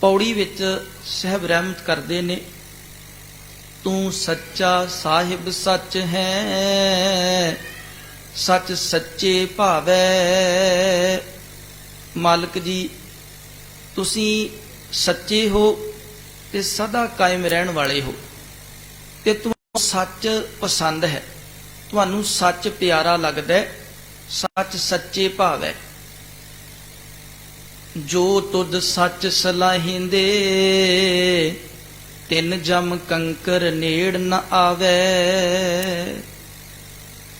ਪੌੜੀ ਵਿੱਚ ਸਹਿਬ ਰਹਿਮਤ ਕਰਦੇ ਨੇ। ਤੂੰ ਸੱਚਾ ਸਾਹਿਬ ਸੱਚ ਹੈ, ਸੱਚ ਸੱਚੇ ਭਾਵੈ। ਮਾਲਕ ਜੀ, ਤੁਸੀਂ ਸੱਚੇ ਹੋ ਤੇ ਸਦਾ ਕਾਇਮ ਰਹਿਣ ਵਾਲੇ ਹੋ ਤੇ ਤੁਹਾਨੂੰ ਸੱਚ ਪਸੰਦ ਹੈ। ਤੁਹਾਨੂੰ ਸੱਚ ਪਿਆਰਾ ਲੱਗਦਾ ਸੱਚ ਸੱਚੇ ਭਾਵ। ਹੈ ਜੋ ਤੁਧ ਸੱਚ ਸਲਾਹਿੰਦੇ, ਤਿੰਨ ਜਮ ਕੰਕਰ ਨੇੜ ਨ ਆਵੇ।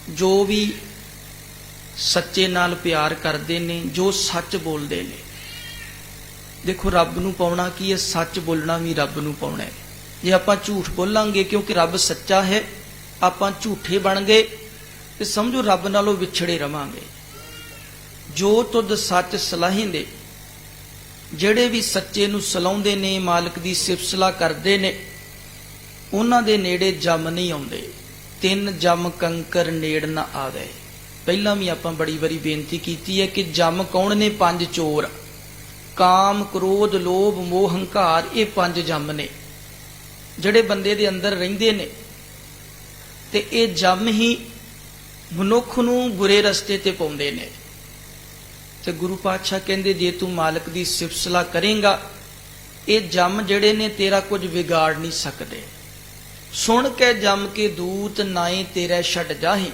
ਜੋ ਵੀ ਸੱਚੇ ਨਾਲ ਪਿਆਰ ਕਰਦੇ ਨੇ, ਜੋ ਸੱਚ ਬੋਲਦੇ ਨੇ। ਦੇਖੋ, ਰੱਬ ਨੂੰ ਪਾਉਣਾ ਕੀ ਹੈ? ਸੱਚ ਬੋਲਣਾ ਵੀ ਰੱਬ ਨੂੰ ਪਾਉਣਾ ਹੈ। ਜੇ ਆਪਾਂ ਝੂਠ ਬੋਲਾਂਗੇ, ਕਿਉਂਕਿ ਰੱਬ ਸੱਚਾ ਹੈ, ਆਪਾਂ ਝੂਠੇ ਬਣ ਗਏ, ਤੇ ਸਮਝੋ ਰੱਬ ਨਾਲੋਂ ਵਿਛੜੇ ਰਵਾਂਗੇ। ਜੋ ਤੁਧ ਸੱਚ ਸਲਾਹਿੰਦੇ ਜਿਹੜੇ ਵੀ ਸੱਚੇ ਨੂੰ ਸਲਾਉਂਦੇ ਨੇ, ਮਾਲਕ ਦੀ ਸਿਫਤਸਲਾ ਕਰਦੇ ਨੇ, ਉਹਨਾਂ ਦੇ ਨੇੜੇ ਜਮ ਨਹੀਂ ਆਉਂਦੇ। ਤਿੰਨ ਜਮ ਕੰਕਰ ਨੇੜ ਨਾ ਆਵੇ। ਪਹਿਲਾਂ ਵੀ ਆਪਾਂ ਬੜੀ ਵਾਰੀ ਬੇਨਤੀ ਕੀਤੀ ਹੈ ਕਿ ਜਮ ਕੌਣ ਨੇ? ਪੰਜ ਚੋਰ। ਕਾਮ, ਕ੍ਰੋਧ, ਲੋਭ, ਮੋਹ, ਹੰਕਾਰ, ਇਹ ਪੰਜ ਜਮ ਨੇ। ਜਿਹੜੇ ਬੰਦੇ ਦੇ ਅੰਦਰ ਰਹਿੰਦੇ ਨੇ, ਤੇ ਇਹ ਜਮ ਹੀ ਮਨੁੱਖ ਨੂੰ ਬੁਰੇ ਰਸਤੇ ਤੇ ਪਾਉਂਦੇ ਨੇ। ਤੇ ਗੁਰੂ ਪਾਤਸ਼ਾਹ ਕਹਿੰਦੇ, ਜੇ ਤੂੰ ਮਾਲਕ ਦੀ ਸਿਫਤਸਲਾ ਕਰੇਗਾ, ਇਹ ਜਮ ਜਿਹੜੇ ਨੇ ਤੇਰਾ ਕੁਝ ਵਿਗਾੜ ਨਹੀਂ ਸਕਦੇ। ਸੁਣ ਕੇ ਜਮ ਕੇ ਦੂਤ ਨਾਏ ਤੇਰੇ ਛੱਡ ਜਾਹੀ।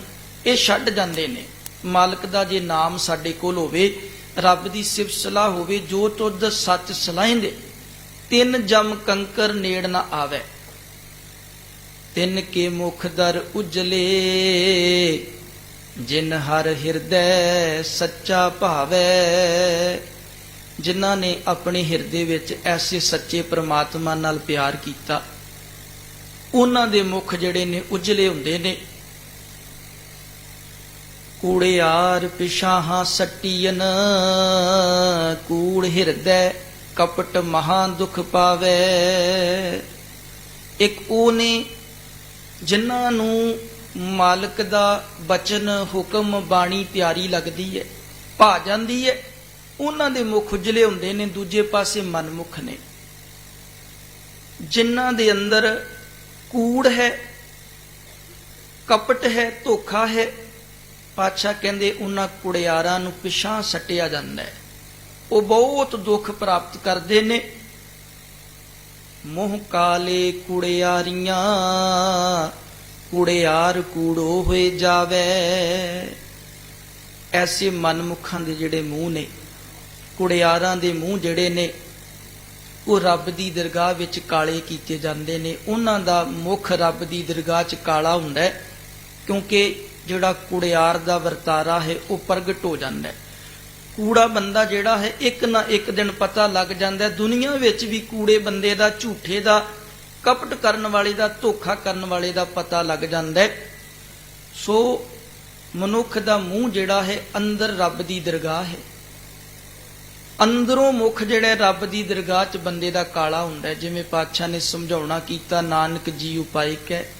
ਇਹ ਛੱਡ ਜਾਂਦੇ ਨੇ। ਮਾਲਕ ਦਾ ਜੇ ਨਾਮ ਸਾਡੇ ਕੋਲ ਹੋਵੇ, ਰੱਬ ਦੀ ਸਿਫਤਸਲਾ ਹੋਵੇ, ਜੋ ਤੁਧ ਸੱਚ ਸਲਾਹਿੰਦੇ, ਤਿੰਨ ਜਮ ਕੰਕਰ ਨੇੜ ਨਾ ਆਵੇ। ਤਿੰਨ ਕੇ ਮੁਖ ਦਰ ਉਜਲੇ ਜਿਨ ਹਰ ਹਿਰਦੈ ਸੱਚਾ ਭਾਵੈ, ਜਿਨ੍ਹਾਂ ਨੇ ਆਪਣੇ ਹਿਰਦੇ ਵਿੱਚ ਐਸੇ ਸੱਚੇ ਪ੍ਰਮਾਤਮਾ ਨਾਲ ਪਿਆਰ ਕੀਤਾ, ਉਹਨਾਂ ਦੇ ਮੁਖ ਜਿਹੜੇ ਨੇ ਉਜਲੇ ਹੁੰਦੇ ਨੇ। ਕੂੜਿਆਰ ਪਿਸ਼ਾਹਾਂ ਸੱਟੀਨ ਕੂੜ ਹਿਰਦੈ ਕਪਟ ਮਹਾ ਦੁਖ ਪਾਵੇ। ਇੱਕ ਉਹ ਨੇ ਜਿਨ੍ਹਾਂ ਨੂੰ ਮਾਲਕ ਦਾ ਬਚਨ ਹੁਕਮ ਬਾਣੀ ਪਿਆਰੀ ਲੱਗਦੀ ਹੈ ਭਾ ਜਾਂਦੀ ਹੈ ਉਹਨਾਂ ਦੇ ਮੁਖ ਉਜਲੇ ਹੁੰਦੇ ਨੇ, ਦੂਜੇ ਪਾਸੇ ਮਨਮੁਖ ਨੇ। ਜਿਨ੍ਹਾਂ ਦੇ ਅੰਦਰ ਕੂੜ ਹੈ, ਕਪਟ ਹੈ, ਧੋਖਾ ਹੈ, ਪਾਤਸ਼ਾਹ ਕਹਿੰਦੇ ਉਹਨਾਂ ਕੁੜਿਆਰਾਂ ਨੂੰ ਪਿਛਾਂ ਸੱਟਿਆ ਜਾਂਦਾ ਹੈ। ਉਹ ਬਹੁਤ ਦੁੱਖ ਪ੍ਰਾਪਤ ਕਰਦੇ ਨੇ। ਮੋਹ ਕਾਲੇ ਕੁੜਿਆਰੀਆਂ ਕੁੜਿਆਰ ਕੂੜੋ ਹੋਏ ਜਾਵੇ। ਐਸੇ ਮਨਮੁਖਾਂ ਦੇ ਜਿਹੜੇ ਮੂੰਹ ਨੇ, ਕੁੜਿਆਰਾਂ ਦੇ ਮੂੰਹ ਜਿਹੜੇ ਨੇ, ਉਹ ਰੱਬ ਦੀ ਦਰਗਾਹ ਵਿੱਚ ਕਾਲੇ ਕੀਤੇ ਜਾਂਦੇ ਨੇ। ਉਹਨਾਂ ਦਾ ਮੁਖ ਰੱਬ ਦੀ ਦਰਗਾਹ 'ਚ ਕਾਲਾ ਹੁੰਦਾ ਹੈ, ਕਿਉਂਕਿ ਜਿਹੜਾ ਕੁੜਿਆਰ ਦਾ ਵਰਤਾਰਾ ਹੈ, ਉਹ ਪ੍ਰਗਟ ਹੋ ਜਾਂਦਾ ਹੈ। ਕੂੜਾ ਬੰਦਾ ਜਿਹੜਾ ਹੈ, ਇੱਕ ਨਾ ਇੱਕ ਦਿਨ ਪਤਾ ਲੱਗ ਜਾਂਦਾ ਹੈ। ਦੁਨੀਆ ਵਿੱਚ ਵੀ ਕੂੜੇ ਬੰਦੇ ਦਾ, ਝੂਠੇ ਦਾ ਕਪਟ ਕਰਨ ਵਾਲੇ ਦਾ, ਧੋਖਾ ਕਰਨ ਵਾਲੇ ਦਾ ਪਤਾ ਲੱਗ ਜਾਂਦਾ ਹੈ। ਸੋ ਮਨੁੱਖ ਦਾ ਮੂੰਹ ਜਿਹੜਾ ਹੈ, ਅੰਦਰ ਰੱਬ ਦੀ ਦਰਗਾਹ ਹੈ। ਅੰਦਰੋਂ ਮੁਖ ਜਿਹੜਾ ਰੱਬ ਦੀ ਦਰਗਾਹ 'ਚ ਬੰਦੇ ਦਾ ਕਾਲਾ ਹੁੰਦਾ ਜਿਵੇਂ ਪਾਤਸ਼ਾਹ ਨੇ ਸਮਝਾਉਣਾ ਕੀਤਾ, ਨਾਨਕ ਜੀ ਉਪਾਇ ਹੈ।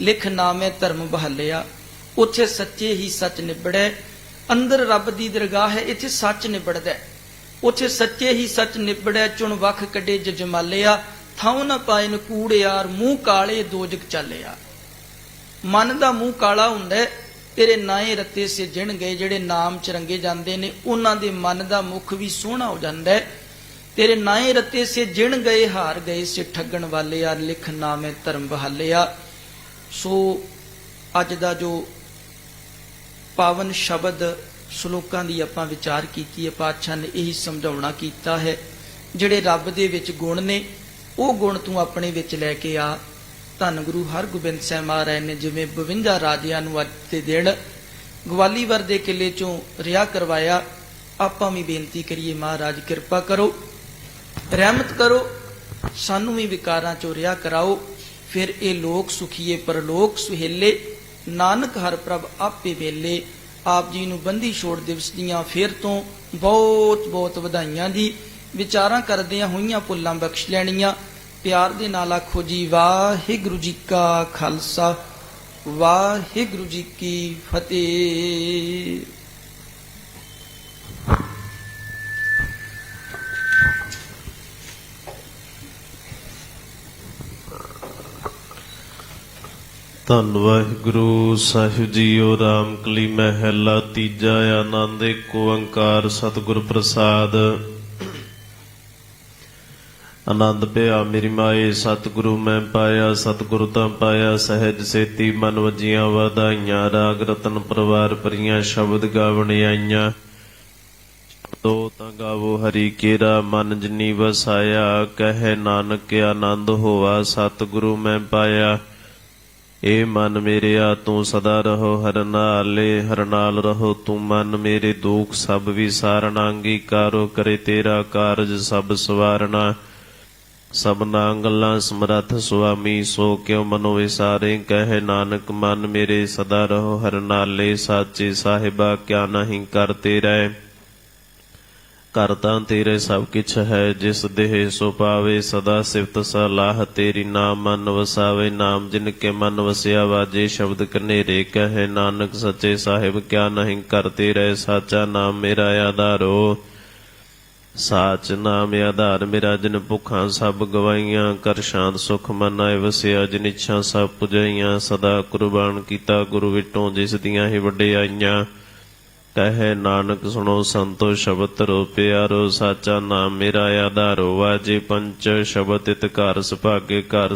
ਲਿਖ ਨਾਮੇ ਧਰਮ ਬਹਲਿਆ। ਉੱਥੇ ਸੱਚੇ ਹੀ ਸੱਚ ਨਿਬੜੈ ਅੰਦਰ ਰੱਬ ਦੀ ਦਰਗਾਹ ਹੈ, ਇੱਥੇ ਸੱਚ ਨਿਬੜਦਾ ਉੱਥੇ ਸੱਚੇ ਹੀ ਸੱਚ ਨਿਬੜੈ ਚੁਣ ਵਖ ਕੱਢੇ, ਜਜਮਾਲਿਆ। ਥਾਉ ਨ ਪਾਇਨ ਕੂੜਿਆਰ ਮੂੰਹ ਕਾਲੇ ਦੋਜਕ ਚੱਲਿਆ। ਮਨ ਦਾ ਮੂੰਹ ਕਾਲਾ ਹੁੰਦਾ ਤੇਰੇ ਨਾਏ ਰੱਤੇ ਸੇ ਗਏ, ਜਿਹੜੇ ਨਾਮ ਚ ਰੰਗੇ ਜਾਂਦੇ ਨੇ, ਉਹਨਾਂ ਦੇ ਮਨ ਦਾ ਮੁਖ ਵੀ ਸੋਹਣਾ ਹੋ ਜਾਂਦਾ ਤੇਰੇ ਨਾਏ ਰੱਤੇ ਸੇ ਗਏ, ਹਾਰ ਗਏ ਸੇ ਠੱਗਣ ਵਾਲੇ ਯਾਰ ਲਿਖ ਨਾਮੇ ਧਰਮ ਬਹਾਲਿਆ। ਸੋ ਅੱਜ ਦਾ ਜੋ ਪਾਵਨ ਸ਼ਬਦ ਸ਼ਲੋਕਾਂ ਦੀ ਆਪਾਂ ਵਿਚਾਰ ਕੀਤੀ ਹੈ, ਪਾਤਸ਼ਾਹ ਨੇ ਇਹੀ ਸਮਝਾਉਣਾ ਕੀਤਾ ਹੈ, ਜਿਹੜੇ ਰੱਬ ਦੇ ਵਿੱਚ ਗੁਣ ਨੇ ਉਹ ਗੁਣ ਤੂੰ ਆਪਣੇ ਵਿੱਚ ਲੈ ਕੇ ਆ। ਧੰਨ ਗੁਰੂ ਹਰਗੋਬਿੰਦ ਸਾਹਿਬ ਮਹਾਰਾਜ ਨੇ ਜਿਵੇਂ 52 ਰਾਜਿਆਂ ਨੂੰ ਅੱਜ ਦੇ ਦਿਨ ਗਵਾਲੀਵਰ ਦੇ ਕਿਲੇ ਚੋਂ ਰਿਆ ਕਰਵਾਇਆ, ਆਪਾਂ ਵੀ ਬੇਨਤੀ ਕਰੀਏ ਮਹਾਰਾਜ, ਕਿਰਪਾ ਕਰੋ, ਰਹਿਮਤ ਕਰੋ, ਸਾਨੂੰ ਵੀ ਵਿਕਾਰਾਂ ਚੋਂ ਰਿਆ ਕਰਾਓ। ਫਿਰ ਇਹ ਲੋਕ ਸੁਖੀਏ, ਪਰਲੋਕ ਸੁਹੇਲੇ, ਨਾਨਕ ਹਰ ਪ੍ਰਭ ਆਪੇ ਵੇਲੇ। ਆਪ ਜੀ ਨੂੰ ਬੰਦੀ ਛੋੜ ਦਿਵਸ ਦੀਆਂ ਫੇਰ ਤੋਂ ਬਹੁਤ ਬਹੁਤ ਵਧਾਈਆਂ ਜੀ। ਵਿਚਾਰਾਂ ਕਰਦਿਆਂ ਹੋਈਆਂ ਪੁੱਲਾਂ ਬਖਸ਼ ਲੈਣੀਆਂ। ਪਿਆਰ ਦੇ ਨਾਲ ਆਖੋ ਜੀ, ਵਾਹਿਗੁਰੂ ਜੀ ਕਾ ਖਾਲਸਾ, ਵਾਹਿਗੁਰੂ ਜੀ ਕੀ ਫਤਿਹ। ਧੰਨ ਵਾਹਿਗੁਰੂ, ਸਾਹਿਬ ਜੀਓ, ਰਾਮ ਕਲੀ ਮਹਿਲਾ, ਤੀਜਾ ਆਨੰਦ, ਏਕ ਓੰਕਾਰ, ਸਤਿਗੁਰ ਪ੍ਰਸਾਦ। ਆਨੰਦ ਪਿਆ, ਮੇਰੀ ਮਾਏ, ਸਤਿਗੁਰੂ ਮੈਂ ਪਾਇਆ, ਸਤਿਗੁਰੂ ਤਾਂ ਪਾਇਆ, ਸਹਿਜ ਸੇਤੀ ਮਨ ਵਜੀਆਂ ਵਧਾਈਆਂ, ਰਾਗ ਰਤਨ ਪਰਵਾਰ ਪਰੀਆਂ ਸ਼ਬਦ ਗਾਵਣ ਆਈਆਂ। ਤੋ ਤਾਂ ਗਾਵੋ ਹਰੀ ਕੇਰਾ, ਮਨ ਜਨੀ ਵਸਾਇਆ, ਕਹੇ ਨਾਨਕ ਆਨੰਦ ਹੋਵਾ ਸਤਿਗੁਰੂ ਮੈਂ ਪਾਇਆ। ਏ ਮਨ ਮੇਰਿਆ ਤੂੰ ਸਦਾ ਰਹੋ ਹਰ ਨਾਲੇ ਹਰ ਨਾਲ ਰਹੋ ਤੂੰ ਮਨ ਮੇਰੇ, ਦੁੱਖ ਸਭ ਵਿਸਾਰਣਾ, ਅੰਗੀਕਾਰੋ ਕਰੇ ਤੇਰਾ ਕਾਰਜ ਸਭ ਸਵਾਰਣਾ। ਸਭਨਾ ਗੱਲਾਂ ਸਮਰੱਥ, ਸੁਆਮੀ, ਸੋ ਕਿਉ ਮਨੋ ਵਿਸਾਰੇ ਕਹੇ ਨਾਨਕ, ਮਨ ਮੇਰੇ ਸਦਾ ਰਹੋ ਹਰ ਨਾਲੇ, ਸਾਚੇ ਸਾਹਿਬਾ, ਕਿਆ ਨਹੀਂ ਕਰਤੇ ਰਹਿ। ਕਰਤਾ ਤੇਰੇ ਸਭ ਕਿਛ ਹੈ, ਜਿਸ ਦੇਹ ਸੋ ਪਾਵੇ, ਸਦਾ ਸਿਫਤ ਸਲਾਹ ਤੇਰੀ ਨਾਮ ਮਨ ਵਸਾਵੇ, ਨਾਮ ਜਿਨ ਕੇ ਮਨ ਵਸਿਆ ਵਾਜੇ, ਸ਼ਬਦ ਕਨੇਰੇ ਕਹੇ ਨਾਨਕ, ਸੱਚੇ ਸਾਹਿਬ, ਕਿਆ ਨਹੀਂ ਕਰਤੇ ਰਹਿ, ਸਾਚਾ ਨਾਮ ਮੇਰਾ ਆਧਾਰੋ ਸਾਚ ਨਾਮ ਆਧਾਰ, ਮੇਰਾ ਜਿਨ ਭੁੱਖਾਂ ਸਭ ਗਵਾਈਆਂ ਕਰ ਸ਼ਾਂਤ ਸੁਖ ਮਨ ਆਏ ਵਸਿਆ, ਜਿਨ ਇੱਛਾ ਸਭ ਪੁਜਾਈਆਂ, ਸਦਾ ਕੁਰਬਾਨ ਕੀਤਾ ਗੁਰੂ ਵਿਟੋਂ ਜਿਸ ਦੀਆਂ ਹੀ ਵਡਿਆਈਆਂ ਕਹੇ ਨਾਨਕ, ਸੁਣੋ ਸੰਤੋ ਸ਼ਬਦ ਧਰੋ ਪਿਆਰੋ, ਸਾਚਾ ਨਾਮ ਮੇਰਾ ਆਧਾਰੋ, ਵਾਜੇ ਪੰਚ ਸ਼ਬਦ ਤਿਤ ਘਰ ਸੁਭਾਗੇ ਘਰ